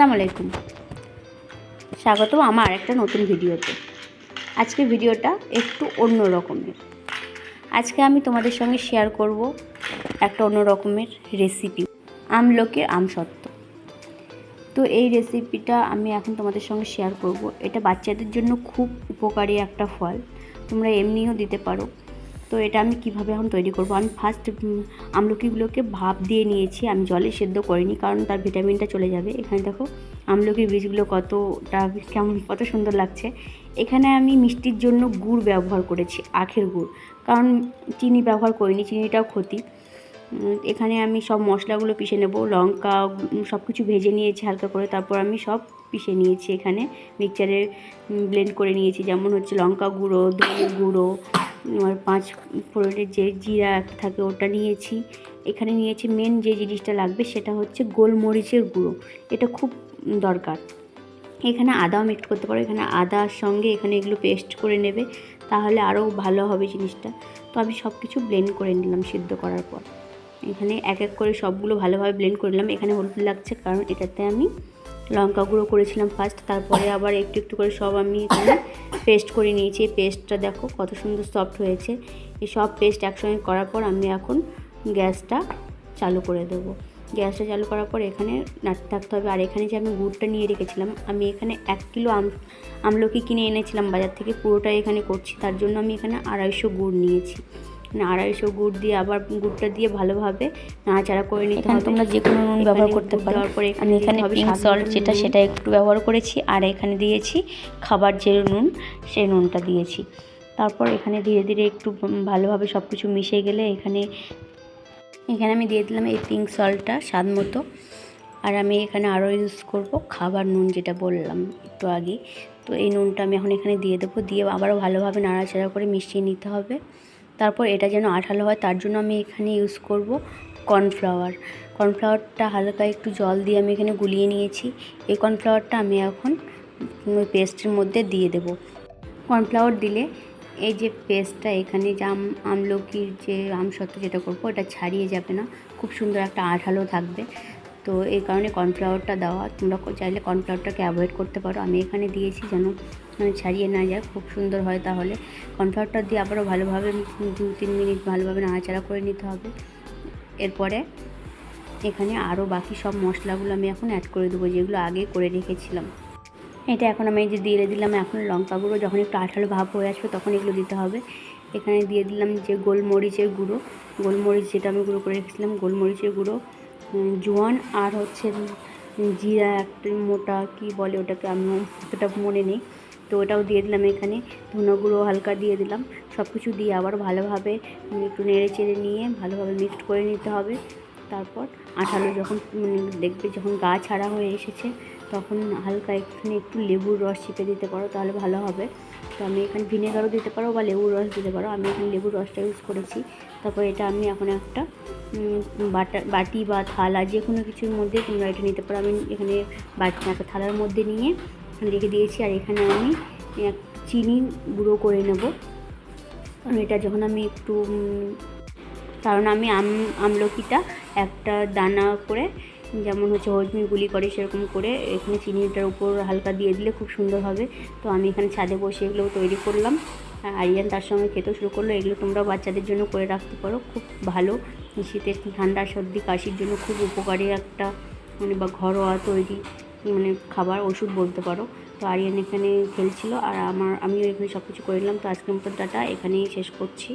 আসসালামু আলাইকুম। স্বাগত আমার একটা নতুন ভিডিওতে। আজকে ভিডিওটা একটু অন্য রকমের। আজকে আমি তোমাদের সঙ্গে শেয়ার করব একটা অন্য রকমের রেসিপি আমলকির আমসত্ত্ব তো এই রেসিপিটা আমি এখন তোমাদের সঙ্গে শেয়ার করব। এটা বাচ্চাদের জন্য খুব উপকারী একটা ফল। তোমরা এমনিও দিতে পারো। তো এটা আমি কীভাবে এখন তৈরি করব? আমি ফার্স্ট আমলকিগুলোকে ভাপ দিয়ে নিয়েছি। আমি জলে সেদ্ধ করিনি কারণ তার ভিটামিনটা চলে যাবে। এখানে দেখো, আমলকির বীজগুলো কতটা, কেমন, কত সুন্দর লাগছে। এখানে আমি মিষ্টির জন্য গুড় ব্যবহার করেছি, আখের গুড়। কারণ চিনি ব্যবহার করিনি, চিনিটাও ক্ষতি। এখানে আমি সব মশলাগুলো পিষে নেব। লঙ্কা সব কিছু ভেজে নিয়েছি হালকা করে। তারপর আমি সব পিষে নিয়েছি এখানে। মিক্সচারে ব্লেন্ড করে নিয়েছি। যেমন হচ্ছে লঙ্কা গুঁড়ো ধনে গুঁড়ো পাঁচ ফোড়নের যে জিরা থাকে ওটা নিয়েছি। এখানে নিয়েছি মেন যে জিনিসটা লাগবে সেটা হচ্ছে গোলমরিচের গুঁড়ো। এটা খুব দরকার। এখানে আদাও মিক্স করতে পারো। এখানে আদার সঙ্গে এখানে এগুলো পেস্ট করে নেবে, তাহলে আরও ভালো হবে জিনিসটা। তো আমি সব কিছু ব্লেন্ড করে নিলাম সিদ্ধ করার পর। এখানে এক এক করে সবগুলো ভালোভাবে ব্লেন্ড করে নিলাম। এখানে হলুদ লাগছে কারণ এটাতে আমি লঙ্কা গুঁড়ো করেছিলাম ফার্স্ট তারপরে আবার একটু একটু করে সব আমি এখানে পেস্ট করে নিয়েছি। এই পেস্টটা দেখো কত সুন্দর সফট হয়েছে। এই সব পেস্ট একসঙ্গে করার পর আমি এখন গ্যাসটা চালু করে দেবো। গ্যাসটা চালু করার পর এখানে নাড়তে থাকতে হবে। আর এখানে যে আমি গুড়টা নিয়ে রেখেছিলাম, আমি এখানে এক কিলো আম, আমলকি কিনে এনেছিলাম বাজার থেকে। পুরোটাই এখানে করছি। তার জন্য আমি এখানে আড়াইশো গুড় নিয়েছি। আড়াইশো গুড় দিয়ে আবার গুড়টা দিয়ে ভালোভাবে নাড়াচাড়া করে নিতে হবে। তোমরা যে কোনো নুন ব্যবহার করতে পারো। আমি এখানে পিঙ্ক সল্ট যেটা সেটা একটু ব্যবহার করেছি আর এখানে দিয়েছি খাবার যে নুন সেই নুনটা দিয়েছি। তারপর এখানে ধীরে ধীরে একটু ভালোভাবে সব কিছু মিশে গেলে এখানে এখানে আমি দিয়ে দিলাম এই পিঙ্ক সল্টটা স্বাদ মতো। আর আমি এখানে আরও ইউজ করব খাবার নুন যেটা বললাম একটু আগে। তো এই নুনটা আমি এখন এখানে দিয়ে দেবো দিয়ে আবারও ভালোভাবে নাড়াচাড়া করে মিশিয়ে নিতে হবে। তারপর এটা যেন আঠালো হয়, তার জন্য আমি এখানে ইউজ করব কর্নফ্লাওয়ার কর্নফ্লাওয়ারটা হালকা একটু জল দিয়ে আমি এখানে গুলিয়ে নিয়েছি। এই কর্নফ্লাওয়ারটা আমি এখন পেস্টের মধ্যে দিয়ে দেব। কর্নফ্লাওয়ার দিলে এই যে পেস্টটা এখানে যে আম, আমলকির যে আমসত্ত্ব যেটা করব ওটা ছাড়িয়ে যাবে না। খুব সুন্দর একটা আঠালো থাকবে। তো এই কারণে কর্নফ্লাওয়ারটা দেওয়া, তোমরা চাইলে কর্নফ্লাওয়ারটাকে অ্যাভয়েড করতে পারো। আমি এখানে দিয়েছি যেন ছাড়িয়ে না যায় খুব সুন্দর হয় তাহলে। কর্নফ্লাওয়ারটা দিয়ে আবারও ভালোভাবে দু তিন মিনিট ভালোভাবে নাড়াচাড়া করে নিতে হবে। এরপরে এখানে আরও বাকি সব মশলাগুলো আমি এখন অ্যাড করে দেবো, যেগুলো আগে করে রেখেছিলাম। এটা এখন আমি যে দিয়ে দিলাম, এখন লঙ্কা গুঁড়ো যখন একটু আঠালো ভাব হয়ে আসবে তখন এগুলো দিতে হবে। এখানে দিয়ে দিলাম যে গোলমরিচের গুঁড়ো। গোলমরিচ যেটা আমি গুঁড়ো করে রেখেছিলাম, গোলমরিচের গুঁড়ো জোয়ান আর হচ্ছে জিরা, একটা মোটা কি বলে ওটাকে আমি অতটা মনে নেই। তো ওটাও দিয়ে দিলাম এখানে। ধনে গুঁড়ো হালকা দিয়ে দিলাম। সব কিছু দিয়ে আবার ভালোভাবে একটু নেড়ে চেড়ে নিয়ে ভালোভাবে মিক্সড করে নিতে হবে। তারপর আঠালো যখন মানে দেখবে যখন গা ছাড়া হয়ে এসেছে, তখন হালকা এখানে একটু লেবুর রস চিপে দিতে পারো, তাহলে ভালো হবে। তো আমি এখানে ভিনেগারও দিতে পারো বা লেবুর রস দিতে পারো। আমি এখানে লেবুর রসটা ইউজ করেছি। তারপর এটা আমি এখন একটা বাটা, বাটি বা থালা যে কোনো কিছুর মধ্যে তোমরা এটা নিতে পারো। আমি এখানে বাটি একটা থালার মধ্যে নিয়ে রেখে দিয়েছি আর এখানে আমি এক চিনি গুঁড়ো করে নেব। কারণ এটা যখন আমি একটু কারণ আমি আম, আমলকিটা একটা দানা করে, যেমন হচ্ছে হজমি গুলি করে সেরকম করে, এখানে চিনিটার উপর হালকা দিয়ে দিলে খুব সুন্দর হবে। তো আমি এখানে ছাদে বসে এগুলো তৈরি করলাম। আর আরিয়ান তার সঙ্গে খেতেও শুরু করল। এগুলো তোমরা বাচ্চাদের জন্য করে রাখতে পারো। খুব ভালো। শীতের ঠান্ডা, সর্দি, কাশির জন্য খুব উপকারী একটা মানে বা ঘরোয়া তৈরি মানে খাবার, ওষুধ বলতে পারো। তো আরিয়ান এখানে খেলছিল আর আমার, আমিও এখানে সব কিছু করে নিলাম। তো আজকের মতো টাটা, এখানেই শেষ করছি।